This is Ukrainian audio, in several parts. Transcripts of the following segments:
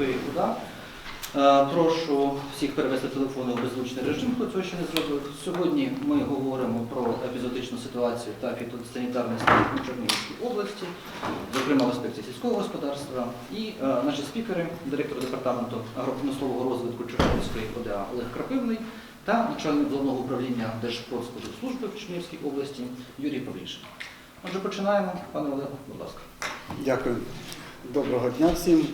Чорнівської ОДА. Е, Прошу всіх перевести телефони в беззвучний режим, хто цього ще не зробив. Сьогодні ми говоримо про епізотичну ситуацію та фітосанітарний стан у Чернігівській області, зокрема в аспекті сільського господарства. І е, наші спікери, директор департаменту агропромислового розвитку Чернігівської ОДА Олег Крапивний та начальник головного управління Держпродспоживслужби в Чернігівській області Юрій Павлішин. Отже, починаємо. Пане Олегу, будь ласка. Дякую. Доброго дня всім.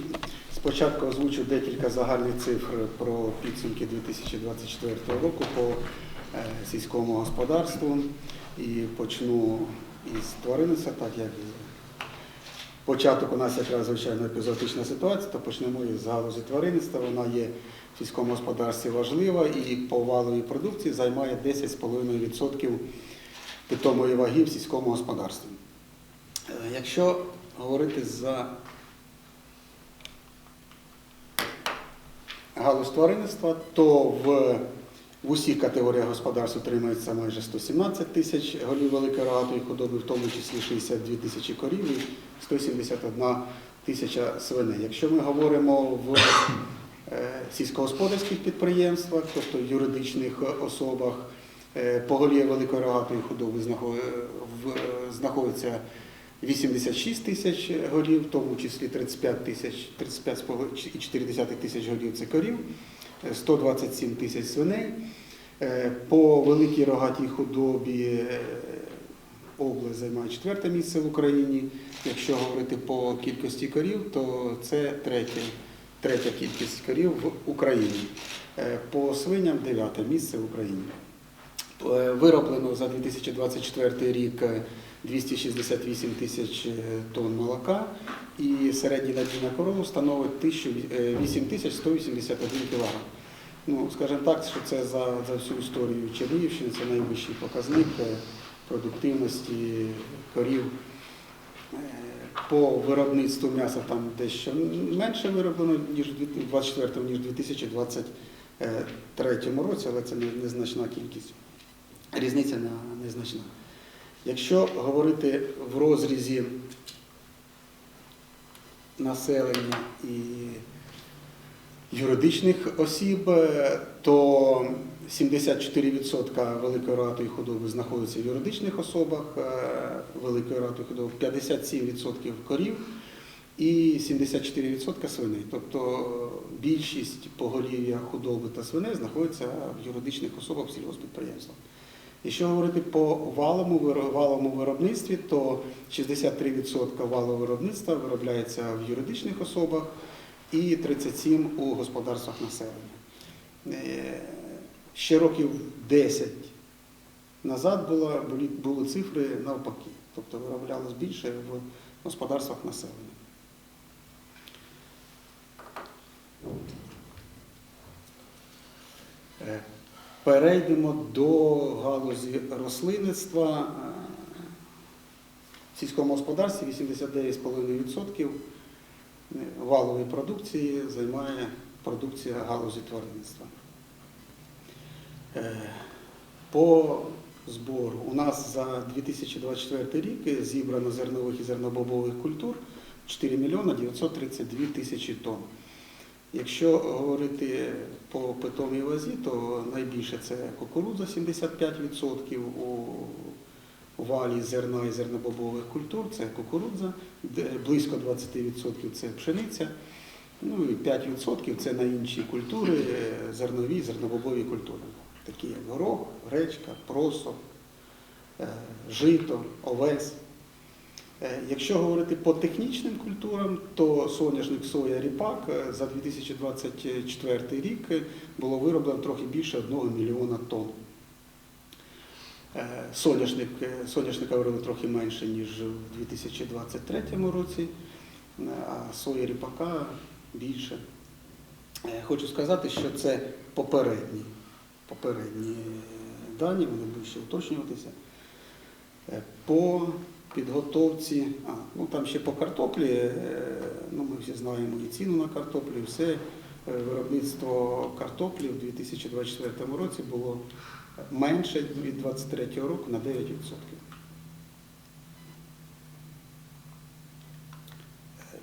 Спочатку озвучу декілька загальних цифр про підсумки 2024 року по е, сільському господарству. І почну із тваринництва, так як початок у нас якраз звичайно епізодична ситуація, то почнемо із галузі тваринництва. Вона є в сільському господарстві важлива і по валовій продукції займає 10,5% питомої ваги в сільському господарстві. Е, Якщо говорити за галузь тваринництва, то в, в усіх категоріях господарств утримується майже 117 тисяч голів великорогатої худоби, в тому числі 62 тисячі корів і 171 тисяча свиней. Якщо ми говоримо в е, сільськогосподарських підприємствах, тобто в юридичних особах, е, поголів'я великорогатої худоби знахо- е, знаходиться 86 тисяч голів, в тому числі 35 тисяч, 35,4 тисяч голів це корів, е, 127 тисяч свиней. Е, По великій рогатій худобі е, область займає четверте місце в Україні. Якщо говорити по кількості корів, то це третє, третя кількість корів в Україні. Е, По свиням дев'яте місце в Україні. Е, Вироблено за 2024 рік е, 268 тисяч е, тонн молока і середній надій на корову становить 8181 кг. Ну, скажімо так, що це за, за всю історію Чернігівщини, це найвищий показник е, продуктивності корів. Е, По виробництву м'яса там дещо менше вироблено, ніж у 2024, ніж у 2023 році, але це незначна кількість. Різниця не- незначна. Якщо говорити в розрізі населення і юридичних осіб, е, то 74% великої рогатої худоби знаходиться в юридичних особах, е, великої рогатої худоби 57% корів і 74% свиней. Тобто більшість поголів'я худоби та свиней знаходиться в юридичних особах в сільгоспідприємствах. Якщо говорити по валовому, виробництві, то 63% валового виробництва виробляється в юридичних особах і 37% у господарствах населення. Е, Ще років 10 назад були, були цифри навпаки, тобто вироблялось більше в господарствах населення. Е, Перейдемо до галузі рослинництва. Е, В сільському господарстві 89,5% валової продукції займає продукція галузі тваринництва. Е, По збору у нас за 2024 рік зібрано зернових і зернобобових культур 4 мільйона 932 тисячі тонн. Якщо говорити по питомій вазі, то найбільше це кукурудза 75% у валі зерна і зернобобових культур, це кукурудза, близько 20% це пшениця, ну і 5% це на інші культури, зернові, зернобобові культури, такі як горох, гречка, просо, е, жито, овес. Е, Якщо говорити по технічним культурам, то соняшник, соя, ріпак е, за 2024 рік е, було вироблено трохи більше 1 мільйона тонн. Соняшник, соняшника виробили трохи менше, ніж у 2023 році, а соя ріпака більше. Хочу сказати, що це попередні, попередні дані, вони будуть ще уточнюватися. По підготовці, а, ну там ще по картоплі, е, ну ми всі знаємо і ціну на картоплю, все. Е, Виробництво картоплі в 2024 році було менше від 2023 року на 9%. Е,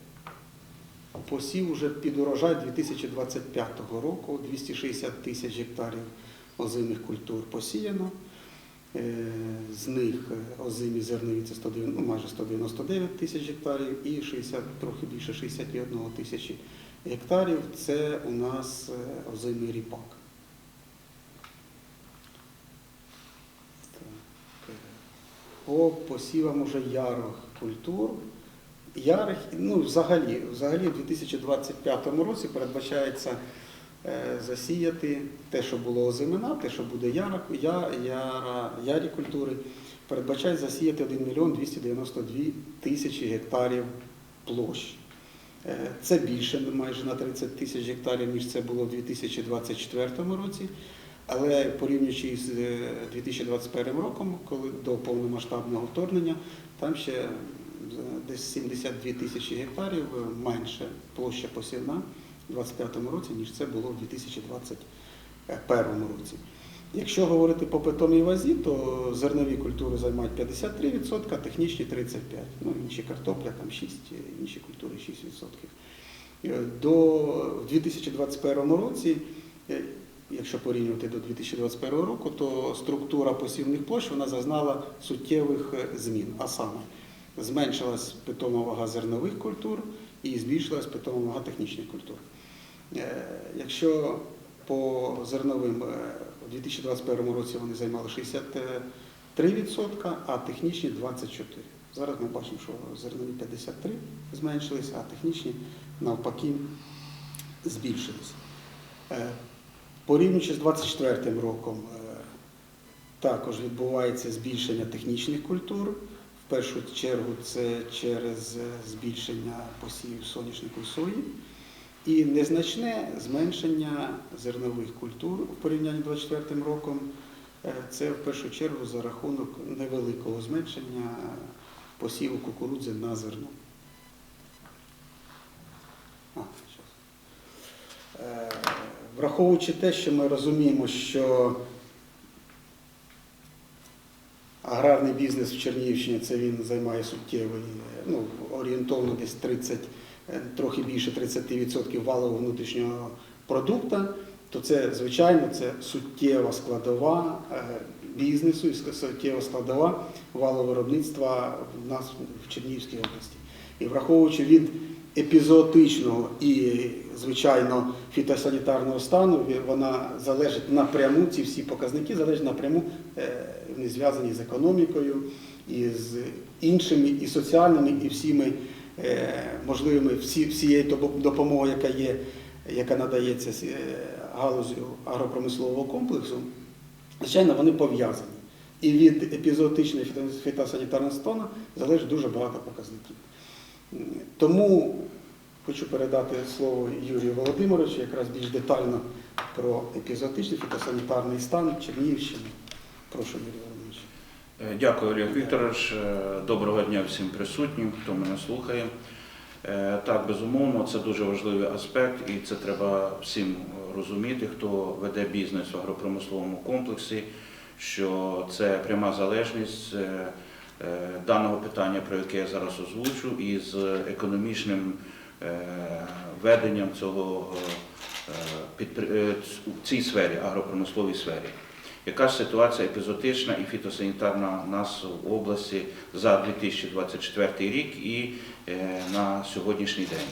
посів уже під урожай 2025 року 260 тисяч гектарів озимих культур посіяно. Е, З них е, озимі зернові це 190, ну, майже 199 тисяч гектарів і 60, трохи більше 61 тисячі гектарів це у нас е, озимий ріпак. Так, По посівам уже ярих культур. Ярих, ну взагалі, взагалі в 2025 році передбачається засіяти те, що було озимина, те, що буде яра, яра, ярі культури, передбачають засіяти 1 мільйон 292 тисячі гектарів площ. Е, Це більше майже на 30 тисяч гектарів, ніж це було в 2024 році. Але порівнюючи з е, 2021 роком, коли до повномасштабного вторгнення, там ще е, десь 72 тисячі гектарів е, менше площа посівна 2025 році, ніж це було в 2021 році. Якщо говорити по питомій вазі, то зернові культури займають 53%, а технічні 35%. Ну, інші картопля там 6%, інші культури 6%. Е, До в 2021 році, е, якщо порівнювати до 2021 року, то структура посівних площ вона зазнала суттєвих е, змін. А саме зменшилась питома вага зернових культур і збільшилась питома вага технічних культур. Е, Якщо по зерновим е, у 2021 році вони займали 63%, а технічні 24%. Зараз ми бачимо, що зернові 53 зменшилися, а технічні навпаки збільшилися. Е, Порівнюючи з 2024 роком, також відбувається збільшення технічних культур. Першу чергу це через е, збільшення посівів соняшнику і сої. І незначне зменшення зернових культур в порівнянні з 2024 роком. Е, Це в першу чергу за рахунок невеликого зменшення посіву кукурудзи на зерно. Е, Враховуючи те, що ми розуміємо, що аграрний бізнес в Чернігівщині це він займає суттєвий, ну, орієнтовно десь 30, е, трохи більше 30% валового внутрішнього продукту, то це, звичайно, це суттєва складова е, бізнесу і суттєва складова валового виробництва в нас в Чернігівській області. І враховуючи від епізоотичного і, звичайно, фітосанітарного стану, вона залежить напряму, ці всі показники залежать напряму, е, вони зв'язані з економікою і з іншими і соціальними, і всіми е, можливими всі, всією допомогою, яка є, яка надається е, галузю агропромислового комплексу, звичайно, вони пов'язані. І від епізоотичного фітосанітарного стану залежить дуже багато показників. Тому хочу передати слово Юрію Володимировичу, якраз більш детально про епізоотичний фітосанітарний стан Чернігівщини. Прошу, Юрій Володимирович. Е, Дякую, Олег Вікторович. Е, Доброго дня всім присутнім, хто мене слухає. Е, Так, безумовно, це дуже важливий аспект, і це треба всім розуміти, хто веде бізнес в агропромисловому комплексі, що це пряма залежність даного питання, про яке я зараз озвучу, із економічним е, веденням цього е, підпри- е, в цій сфері, агропромисловій сфері. Яка ж ситуація епізотична і фітосанітарна у нас в області за 2024 рік і е, на сьогоднішній день?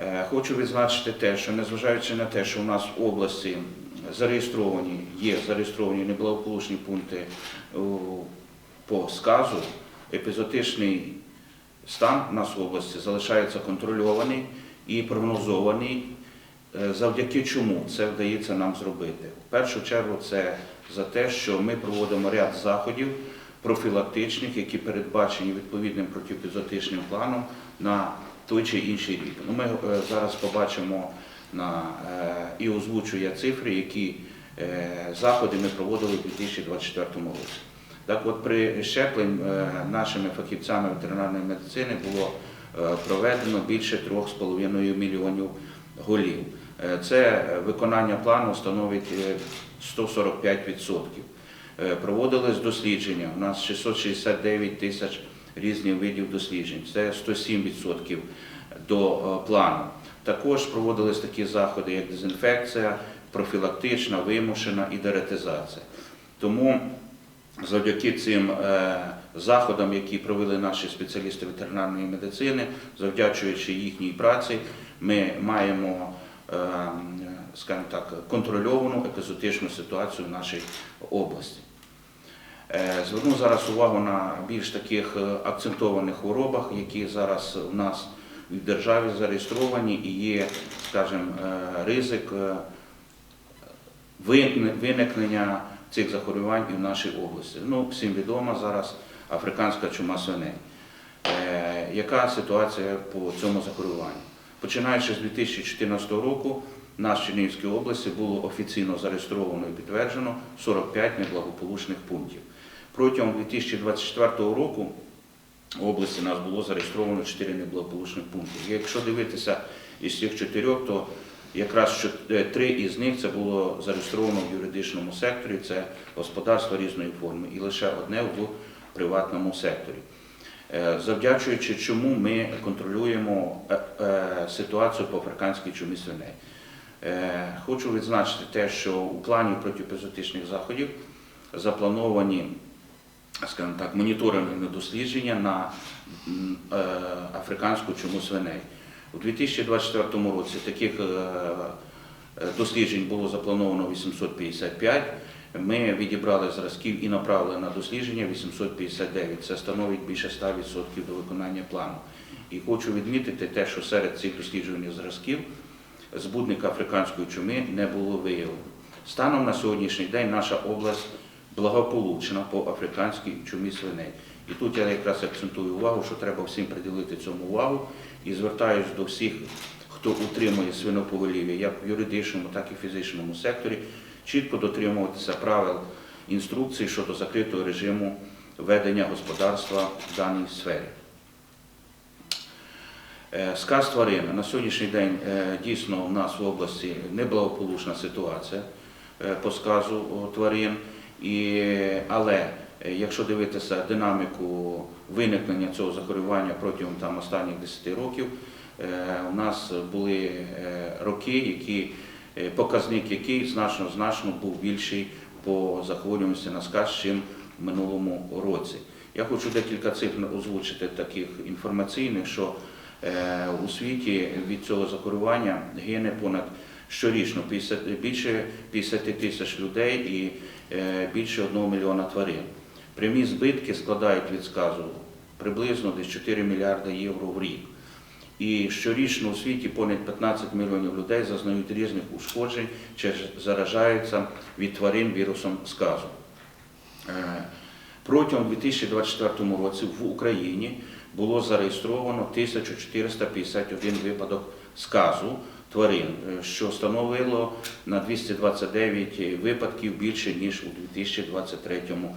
Е, Хочу відзначити те, що незважаючи на те, що у нас в області зареєстровані, є зареєстровані неблагополучні пункти по сказу, епізотичний стан у нас в області залишається контрольований і прогнозований Е, Завдяки чому це вдається нам зробити? В першу чергу це за те, що ми проводимо ряд заходів профілактичних, які передбачені відповідним протипізотичним планом на той чи інший рік. Ну, ми е, зараз побачимо на, е, і озвучу я цифри, які заходи ми проводили у 2024 році. Так от при щепленні е, нашими фахівцями ветеринарної медицини було е, проведено більше 3,5 мільйонів голів. Е, Це виконання плану становить е, 145%. Е, Проводились дослідження. У нас 669 тисяч різних видів досліджень. Це 107%. до плану. Також проводились такі заходи, як дезінфекція, профілактична, вимушена і деретизація. Тому завдяки цим е, заходам, які провели наші спеціалісти ветеринарної медицини, завдячуючи їхній праці, ми маємо е, так, контрольовану епізотичну ситуацію в нашій області. Е, Зверну зараз увагу на більш таких акцентованих хворобах, які зараз у нас в державі зареєстровані і є, скажімо, ризик виникнення цих захворювань і в нашій області. Ну, всім відомо зараз африканська чума свиней. Е, Яка ситуація по цьому захворюванню? Починаючи з 2014 року, в нашій Чернігівській області було офіційно зареєстровано і підтверджено 45 неблагополучних пунктів. Протягом 2024 року в області нас було зареєстровано 4 неблагополучних пункти. Якщо дивитися із цих чотирьох, то якраз що- е, три із них це було зареєстровано в юридичному секторі, це господарство різної форми, і лише одне в приватному секторі. Е, Завдячуючи чому ми контролюємо е, ситуацію по африканській чумі свиней. Хочу відзначити те, що у плані протипезотичних заходів заплановані скажімо так, моніторингові дослідження на африканську чуму свиней. У 2024 році таких е, е, досліджень було заплановано 855. Ми відібрали зразків і направили на дослідження 859. Це становить більше 100% до виконання плану. І хочу відмітити те, що серед цих досліджуваних зразків збудника африканської чуми не було виявлено. Станом на сьогоднішній день наша область благополучна по африканській чумі свиней. І тут я якраз акцентую увагу, що треба всім приділити цьому увагу і звертаюсь до всіх, хто утримує свиноповелів'я, як в юридичному, так і в фізичному секторі, чітко дотримуватися правил інструкцій щодо закритого режиму ведення господарства в даній сфері. Е, Сказ тварин. На сьогоднішній день е, дійсно в нас в області неблагополучна ситуація е, по сказу тварин. Але якщо дивитися динаміку виникнення цього захворювання протягом там, останніх 10 років, е, у нас були е, роки, які, е, показник який значно значно був більший по захворюваності на сказ, чим в минулому році. Я хочу декілька цифр озвучити таких інформаційних, що е, у світі від цього захворювання гине понад щорічно 50, більше 50 тисяч людей і е, більше 1 мільйона тварин. Прямі збитки складають від сказу приблизно десь 4 мільярди євро в рік. І щорічно у світі понад 15 мільйонів людей зазнають різних ушкоджень чи заражаються від тварин вірусом сказу. Е, Протягом 2024 році в Україні було зареєстровано 1451 випадок сказу тварин, е, що становило на 229 випадків більше, ніж у 2023 році.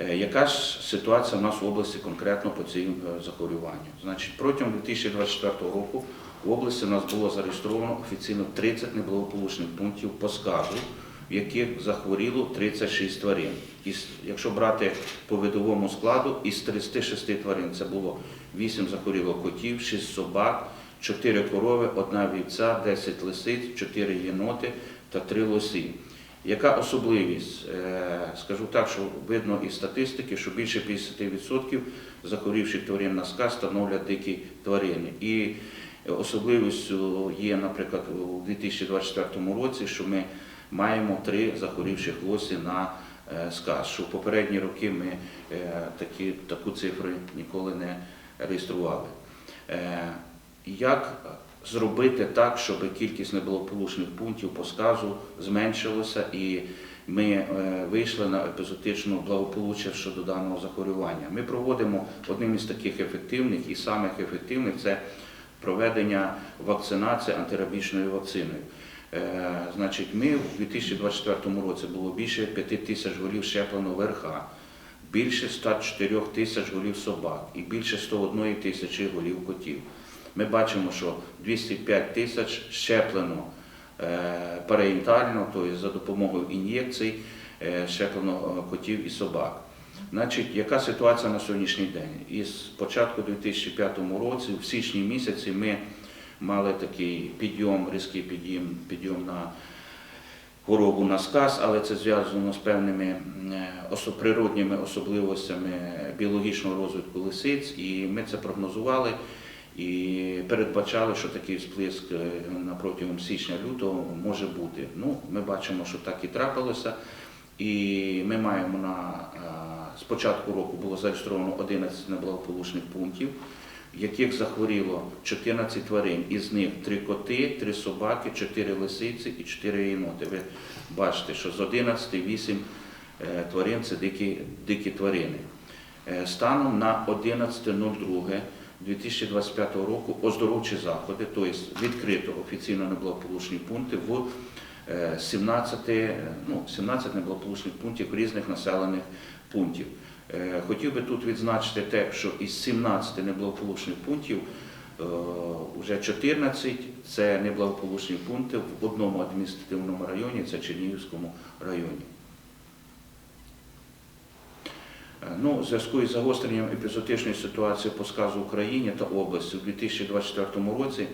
Е, Яка ж ситуація в нас в області конкретно по цим е, захворюванню? Значить, протягом 2024 року в області у нас було зареєстровано офіційно 30 неблагополучних пунктів по сказу, в яких захворіло 36 тварин. Із, якщо брати по видовому складу, із 36 тварин це було 8 захворіло котів, 6 собак, 4 корови, 1 вівця, 10 лисиць, 4 єноти та 3 лосі. Яка особливість? Е, Скажу так, що видно із статистики, що більше 50% захворівших тварин на сказ становлять дикі тварини. І особливістю є, наприклад, у 2024 році, що ми маємо три захворівших лосі на е, сказ, що в попередні роки ми е, такі, таку цифру ніколи не реєстрували. Як зробити так, щоб кількість неблагополучних пунктів по сказу зменшилася і ми е, вийшли на епізотичну благополуччя щодо даного захворювання. Ми проводимо одним із таких ефективних і самих ефективних це проведення вакцинації антирабічною вакциною. Е, Значить, ми в 2024 році було більше 5 тисяч голів щеплено ВРХ, більше 104 тисяч голів собак і більше 101 тисячі голів котів. Ми бачимо, що 205 тисяч щеплено е, тобто за допомогою ін'єкцій, е, щеплено е, котів і собак. Значить, яка ситуація на сьогоднішній день? Із початку 2005 році, в січні місяці, ми мали такий підйом, різкий підйом, підйом на хворобу на сказ, але це зв'язано з певними природніми особливостями біологічного розвитку лисиць, і ми це прогнозували і передбачали, що такий сплеск е, протягом січня-лютого може бути. Ну, ми бачимо, що так і трапилося. І ми маємо на е, з року було зареєстровано 11 неблагополучних пунктів, в яких захворіло 14 тварин. Із них 3 коти, 3 собаки, 4 лисиці і 4 єноти. Ви бачите, що з 11 8 е, тварин це дикі, дикі тварини. Станом на 11.02.2025 року оздоровчі заходи, тобто відкрито офіційно неблагополучні пункти в е, 17, е, ну, 17 неблагополучних пунктів різних населених пунктів. Е, Хотів би тут відзначити те, що із 17 неблагополучних пунктів е, вже 14 це неблагополучні пункти в одному адміністративному районі, це Чернігівському районі. Е, Ну, у зв'язку із загостренням епізотичної ситуації по сказу Україні та області у 2024 році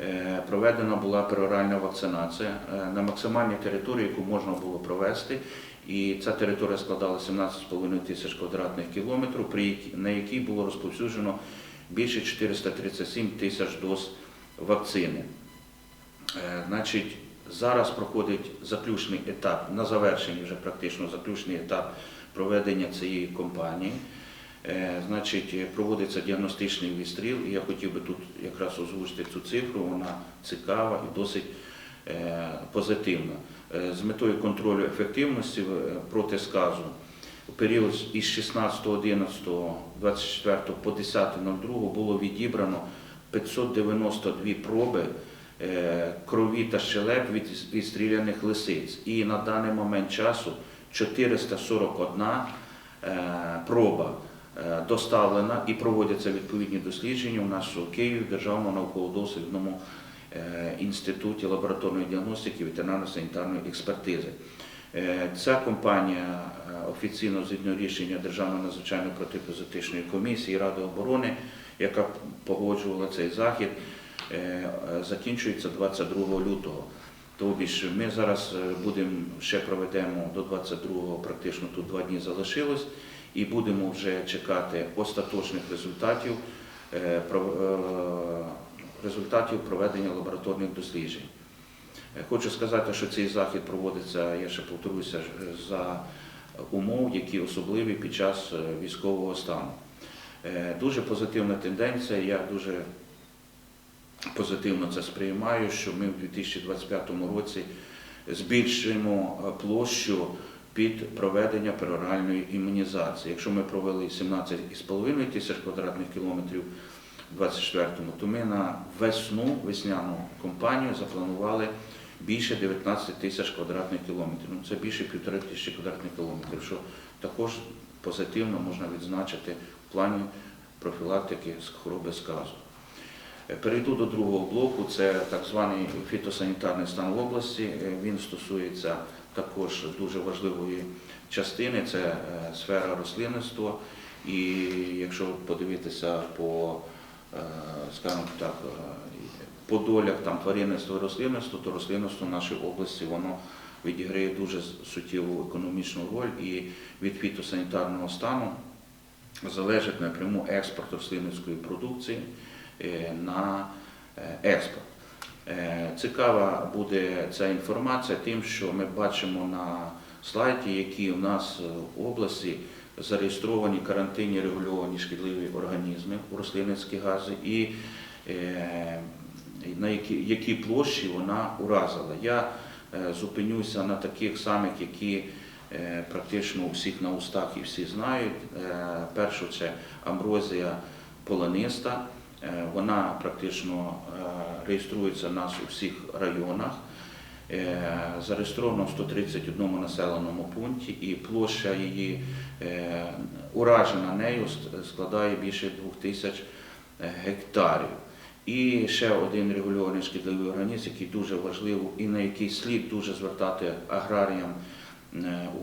е, проведена була пероральна вакцинація е, на максимальній території, яку можна було провести. І ця територія складала 17,5 тисяч квадратних кілометрів, на якій було розповсюджено більше 437 тисяч доз вакцини. Е, Значить, зараз проходить заключний етап, на завершенні вже практично заключний етап проведення цієї кампанії. Е, Значить, проводиться діагностичний відстріл, і я хотів би тут якраз озвучити цю цифру, вона цікава і досить е, позитивна. Е, З метою контролю ефективності проти сказу у період із 16.11.24 по 10.02 було відібрано 592 проби крові та щелеп від відстріляних лисиць. І на даний момент часу 441 е, проба е, доставлена і проводяться відповідні дослідження у нас у Києві в Державному науково-дослідному е, інституті лабораторної діагностики ветеринарно-санітарної експертизи. Ця компанія офіційно згідно рішення Державної надзвичайної протипозитичної комісії Ради оборони, яка погоджувала цей захід, закінчується 22 лютого. Тобто ж ми зараз е, будемо ще проведемо до 22-го, практично тут два дні залишилось, і будемо вже чекати остаточних результатів, е, е, результатів проведення лабораторних досліджень. Хочу сказати, що цей захід проводиться, я ще повторюся, за умов, які особливі під час військового стану. Дуже позитивна тенденція, я дуже позитивно це сприймаю, що ми в 2025 році збільшуємо е, площу під проведення пероральної імунізації. Якщо ми провели 17,5 тисяч квадратних кілометрів у 24-му, то ми на весну, весняну кампанію запланували більше 19 тисяч квадратних кілометрів. Ну, це більше півтори тисячі квадратних кілометрів, що також позитивно можна відзначити в плані профілактики хвороби сказу. Перейду до другого блоку, це так званий фітосанітарний стан в області. Е, Він стосується також дуже важливої частини, це е, сфера рослинництва. І якщо подивитися по, е, скажімо так, по долях там тваринництва і рослинництва, то рослинництво в нашій області воно відіграє дуже суттєву економічну роль і від фітосанітарного стану залежить напряму експорт рослинницької продукції на е, експорт. Е, Цікава буде ця інформація тим, що ми бачимо на слайді, які у нас е, в області зареєстровані карантинні регульовані шкідливі організми рослинницькі гази і е, на які, площі вона уразила. Я е, зупинюся на таких самих, які е, практично у всіх на устах і всі знають. Е, Перше це амброзія полониста. Е, Вона практично е, реєструється у нас у всіх районах. Е, Зареєстровано в 131 населеному пункті і площа її уражена нею складає більше 2000 гектарів. І ще один регульований шкідливий організм, який дуже важливий і на який слід дуже звертати аграріям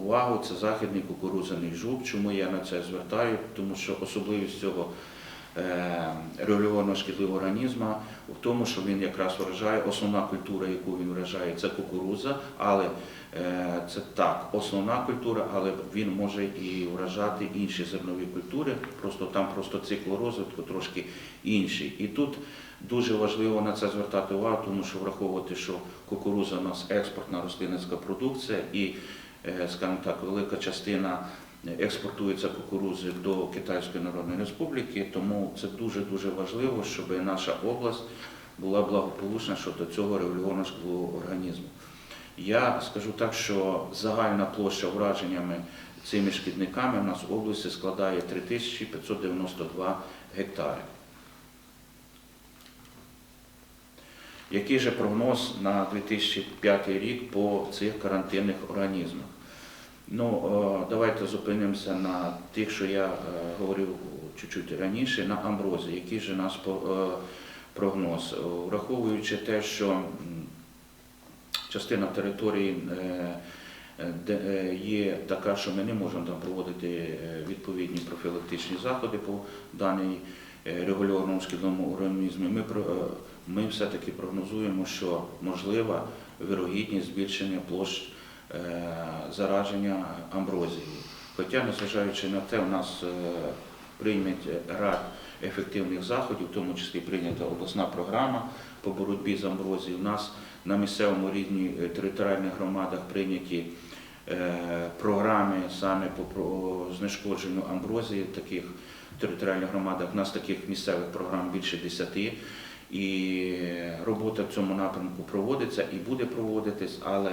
увагу, це західний кукурудзяний жук. Чому я на це звертаю? Тому що особливість цього регульованого шкідливого організму в тому, що він якраз вражає, основна культура, яку він вражає, це кукурудза, але е, це так, основна культура, але він може і вражати інші зернові культури, просто там просто цикл розвитку трошки інший. І тут дуже важливо на це звертати увагу, тому що враховувати, що кукурудза у нас експортна рослинницька продукція і, е, скажімо так, велика частина експортується кукурудзи до Китайської Народної Республіки, тому це дуже-дуже важливо, щоб наша область була благополучна щодо цього регульованого шкідливого організму. Я скажу так, що загальна площа враженнями цими шкідниками в нас в області складає 3592 гектари. Який же прогноз на 2005 рік по цих карантинних організмах? Ну, е, давайте зупинимося на тих, що я е, говорив чуть-чуть раніше, на амброзі. Який же наш е, прогноз? Враховуючи те, що частина території є така, що ми не можемо там проводити відповідні профілактичні заходи по даній регульованому шкідливому організмі, ми, ми все-таки прогнозуємо, що можлива вирогідність збільшення площ зараження амброзією. Хоча, незважаючи на те, у нас е, прийнят ряд ефективних заходів, в тому числі прийнята обласна програма по боротьбі з амброзією. У нас на місцевому рівні е, територіальних громадах прийняті е, програми саме по знешкодженню амброзії в таких територіальних громадах. У нас таких місцевих програм більше десяти. І робота в цьому напрямку проводиться і буде проводитись, але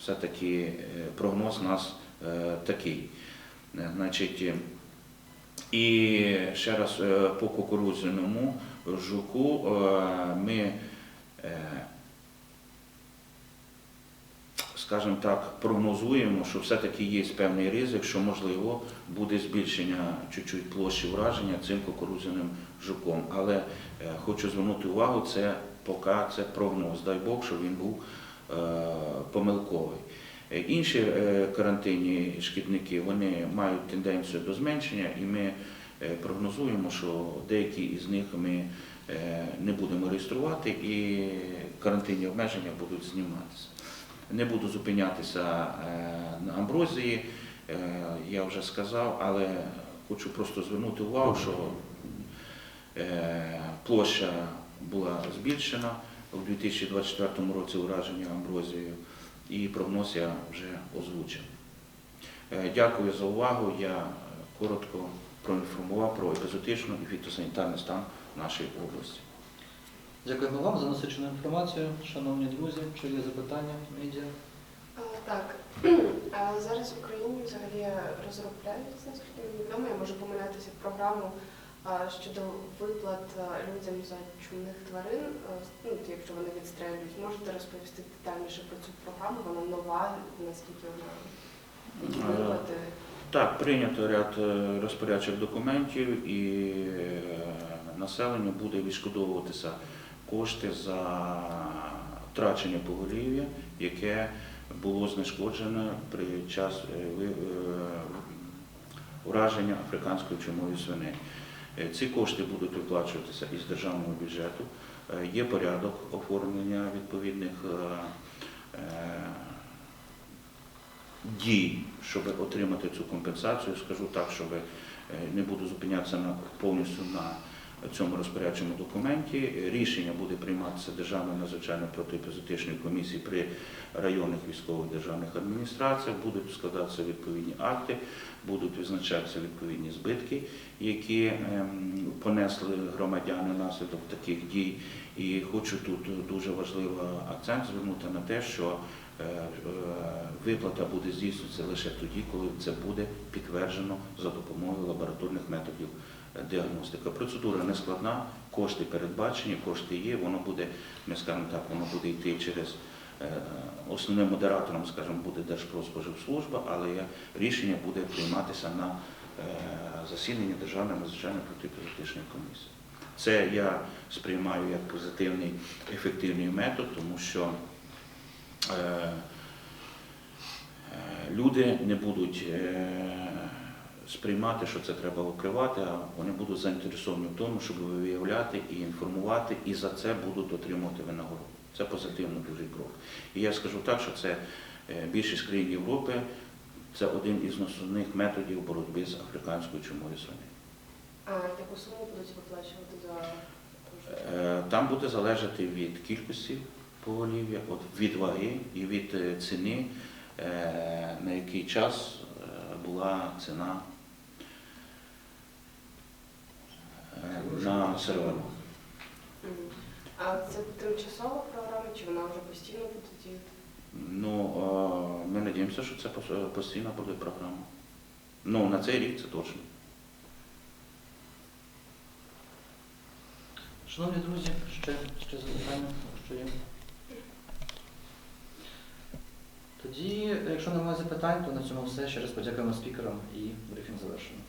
все-таки е, прогноз у нас е, такий. Е, Значить, і ще раз по кукурудзяному жуку ми, е, скажімо так, прогнозуємо, що все-таки є певний ризик, що можливо буде збільшення чуть-чуть площі враження цим кукурудзяним жуком. Але е, хочу звернути увагу, це поки це прогноз. Дай Бог, щоб він був е, помилковий. Е, Інші е, карантинні шкідники вони мають тенденцію до зменшення, і ми е, прогнозуємо, що деякі із них ми не будемо реєструвати і карантинні обмеження будуть зніматися. Не буду зупинятися е, на амброзії, е, я вже сказав, але хочу просто звернути увагу, що е, площа була збільшена у 2024 році ураження амброзією, і прогноз я вже озвучив. Дякую за увагу. Я коротко проінформував про епізотичну і фітосанітарний стан нашої області. Дякуємо вам за насичену інформацію, шановні друзі. Чи є запитання, медіа? Так, А зараз в Україні взагалі розробляють, наскільки мені відомо, я можу помилятися програму щодо виплат людям за чумних тварин, ну, якщо вони відстрелюють. Можете розповісти детальніше про цю програму? Вона нова, наскільки вона виплати? Так, прийнято ряд е, розпорядчих документів і е, населенню буде відшкодовуватися кошти за втрачення поголів'я, яке було знешкоджене при час е, е, ураження африканської чумової свиней. Е, Ці кошти будуть виплачуватися із державного бюджету. Є порядок оформлення відповідних дій, щоб отримати цю компенсацію. Скажу так, щоб не буду зупинятися повністю на цьому розпорядчому документі. Рішення буде прийматися Державною надзвичайно протиепізотичною комісією при районних військових державних адміністраціях. Будуть складатися відповідні акти, будуть визначатися відповідні збитки, які ем, понесли громадяни внаслідок таких дій. І хочу тут дуже важливий акцент звернути на те, що е, е, виплата буде здійснюватися лише тоді, коли це буде підтверджено за допомогою лабораторних методів діагностики. Процедура не складна, кошти передбачені, кошти є, воно буде, ми скажемо так, воно буде йти через е, основним модератором, скажімо, буде Держпродспоживслужба, але рішення буде прийматися на е, засіданні Державної надзвичайної протиепізотичної комісії. Це я сприймаю як позитивний, ефективний метод, тому що е, люди не будуть сприймати, що це треба викривати, а вони будуть заінтересовані в тому, щоб виявляти і інформувати, і за це будуть отримувати винагороду. Це позитивно дуже крок. І я скажу так, що це е, більшість країн Європи, це один із основних методів боротьби з африканською чумою свиней. А яку суму будуть виплачувати за? Е, Там буде залежати від кількості поголів'я, від ваги і від е, ціни, на який час була ціна е, на сировину. А це тимчасова програма, чи вона вже постійно буде діяти? Ну, ми надіємося, що це пос- постійна буде програма. Ну, на цей рік це точно. Шановні друзі, ще, ще запитання, якщо є. Тоді, якщо немає запитань, то на цьому все. Ще раз подякуємо спікерам і брифінг завершено.